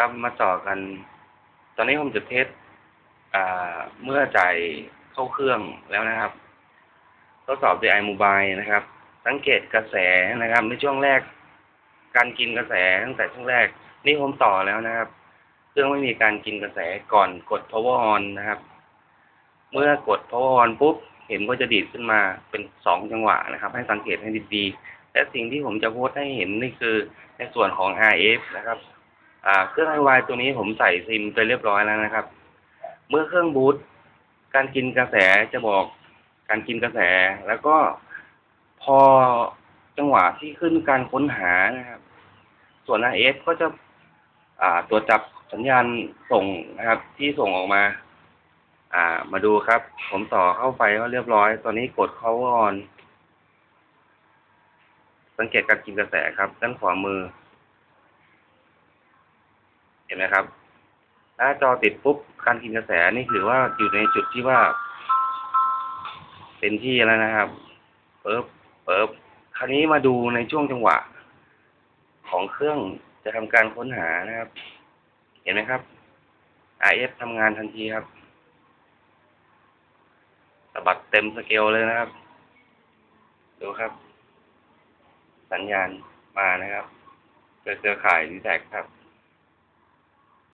ครับมาต่อกัน ตอนนี้ผมจะเทสอ่าเมื่อจ่ายเข้าเครื่องแล้วนะครับทดสอบ DI Mobile นะครับ สังเกตกระแสนะครับ ในช่วงแรก การกินกระแสตั้งแต่ช่วงแรก นี่ผมต่อแล้วนะครับ เครื่องไม่มีการกินกระแสก่อนกด power on นะครับ เมื่อกด power on ปุ๊บเห็นก็จะดีดขึ้นมาเป็นสองจังหวะนะครับ ให้สังเกตให้ดีๆและสิ่งที่ผมจะโพสต์ให้เห็นนี่คือในส่วนของ RF นะครับ อ่า เครื่อง iY ตัวนี้ผมใส่ซิมไปเรียบร้อยแล้วนะครับ เมื่อเครื่องบูตการกินกระแสจะบอกการกินกระแส แล้วก็พอจังหวะที่ขึ้นการค้นหานะครับ ส่วน RF ก็จะ อ่าตรวจับสัญญาณส่งนะครับ ที่ส่งออกมา อ่า มาดูครับ ผมต่อเข้าไปก็เรียบร้อย ตอนนี้กด power on สังเกตการกินกระแสครับ ด้านขวามือ เห็นไหมครับหน้าจอติดปุ๊บการกินกระแสนี่ถือว่าอยู่ในจุดที่ว่าเป็นที่แล้วนะครับเปิบเปิบคราวนี้มาดูในช่วงจังหวะ ของเครื่องจะทำการค้นหานะครับ เห็นไหมครับ RF ทำงานทันทีครับสะบัดเต็มสเกลเลยนะครับ ดูครับ สัญญาณมานะครับเจอเครือข่ายดีแท็กครับ